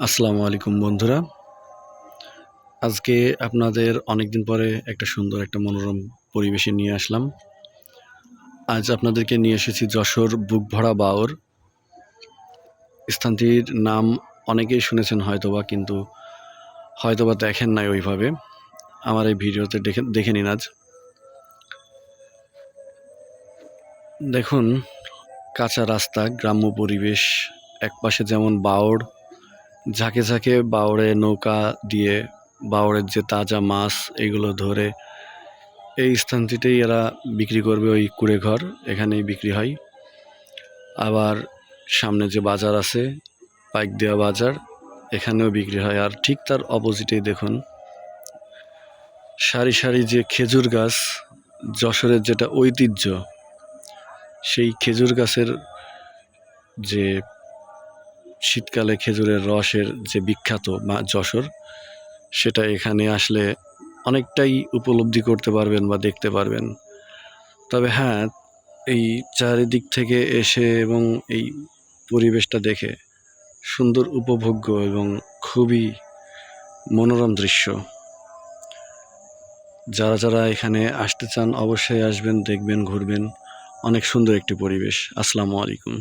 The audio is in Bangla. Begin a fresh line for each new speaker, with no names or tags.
আসসালামু আলাইকুম, বন্ধুরা। আজকে আপনাদের অনেক দিন পরে একটা সুন্দর একটা মনোরম পরিবেশে নিয়ে আসলাম। আজ আপনাদেরকে নিয়ে এসেছি যশোর বুক ভরা বাওর। স্থানটির নাম অনেকেই শুনেছেন হয়তোবা, কিন্তু হয়তোবা দেখেন নাই ওইভাবে। আমার এই ভিডিওতে দেখে দেখে নিন আজ। দেখুন, কাঁচা রাস্তা, গ্রাম্য পরিবেশ, একপাশে যেমন বাওড় ঝাঁকে ঝাঁকে বাওড়ে নৌকা দিয়ে বাওড়ের যে তাজা মাছ এগুলো ধরে এই স্থানটিতেই এরা বিক্রি করবে ওই কুড়ে ঘর, এখানেই বিক্রি হয়। আবার সামনে যে বাজার আছে পাইক দেওয়া বাজার, এখানেও বিক্রি হয়। আর ঠিক তার অপোজিটেই দেখুন, সারি সারি যে খেজুর গাছ, যশোরের যেটা ঐতিহ্য, সেই খেজুর গাছের যে শীতকালে খেজুরের রসের যে বিখ্যাত মা যশোর, সেটা এখানে আসলে অনেকটাই উপলব্ধি করতে পারবেন বা দেখতে পারবেন। তবে হ্যাঁ এই চারিদিক থেকে এসে এবং এই পরিবেশটা দেখে সুন্দর উপভোগ্য এবং খুবই মনোরম দৃশ্য। যারা যারা এখানে আসতে চান অবশ্যই আসবেন, দেখবেন, ঘুরবেন। অনেক সুন্দর একটি পরিবেশ। আসসালামু আলাইকুম।